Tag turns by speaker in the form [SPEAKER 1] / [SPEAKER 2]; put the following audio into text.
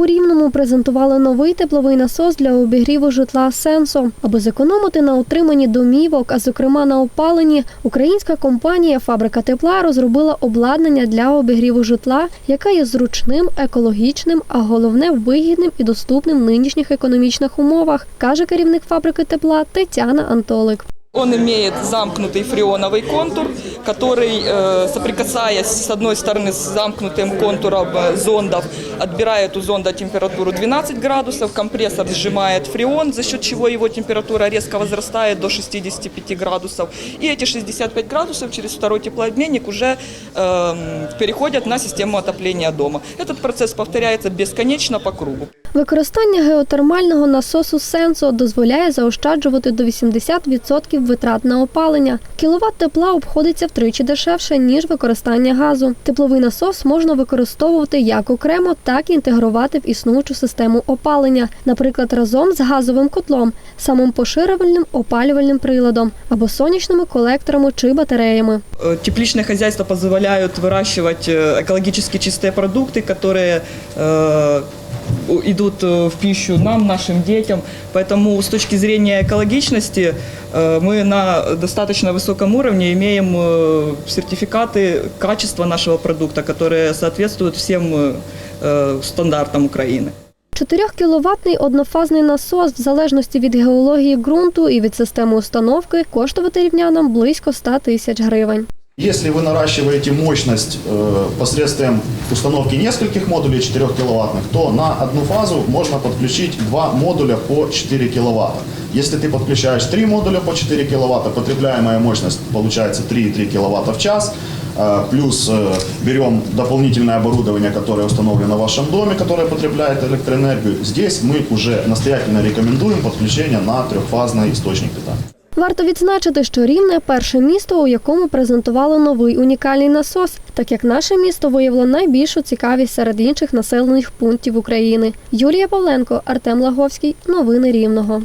[SPEAKER 1] У Рівному презентували новий тепловий насос для обігріву житла Сенсо. Аби зекономити на утриманні домівок, а зокрема на опаленні, українська компанія Фабрика тепла розробила обладнання для обігріву житла, яке є зручним, екологічним, а головне вигідним і доступним в нинішніх економічних умовах, каже керівник фабрики тепла Тетяна Антолик.
[SPEAKER 2] Он имеет замкнутый фреоновый контур, который, э, соприкасаясь с одной стороны с замкнутым контуром э, зондов, отбирает у зонда температуру 12 градусов, компрессор сжимает фреон, за счет чего его температура резко возрастает до 65 градусов. И эти 65 градусов через второй теплообменник уже эм, переходят на систему отопления дома. Этот процесс повторяется бесконечно по кругу.
[SPEAKER 1] Використання геотермального насосу Сенсо дозволяє заощаджувати до 80% витрат на опалення. Кіловат тепла обходиться втричі дешевше, ніж використання газу. Тепловий насос можна використовувати як окремо, так і інтегрувати в існуючу систему опалення, наприклад, разом з газовим котлом, самим поширювальним опалювальним приладом або сонячними колекторами чи батареями.
[SPEAKER 2] Э, Тепличные хозяйства позволяют выращивать э, экологически чистые продукты, которые э, у- идут э, в пищу нам, нашим детям. Поэтому с точки зрения экологичности э, мы на достаточно высоком уровне имеем э, сертификаты качества нашего продукта, которые соответствуют всем э, э, стандартам Украины.
[SPEAKER 1] 4-кіловатний однофазний насос, в залежності від геології ґрунту і від системи установки, коштувати рівнянам близько 100 тисяч гривень.
[SPEAKER 3] Если вы наращиваете мощность э, посредством установки нескольких модулей 4 киловаттных, то на одну фазу можно подключить два модуля по 4 киловатта. Если ты подключаешь три модуля по 4 киловатта, потребляемая мощность получается 3,3 киловатта в час. Э, Плюс э, берем дополнительное оборудование, которое установлено в вашем доме, которое потребляет электроэнергию. Здесь мы уже настоятельно рекомендуем подключение на трехфазный источник питания.
[SPEAKER 1] Варто відзначити, що Рівне перше місто, у якому презентували новий унікальний насос, так як наше місто виявило найбільшу цікавість серед інших населених пунктів України. Юлія Павленко, Артем Лаговський. Новини Рівного.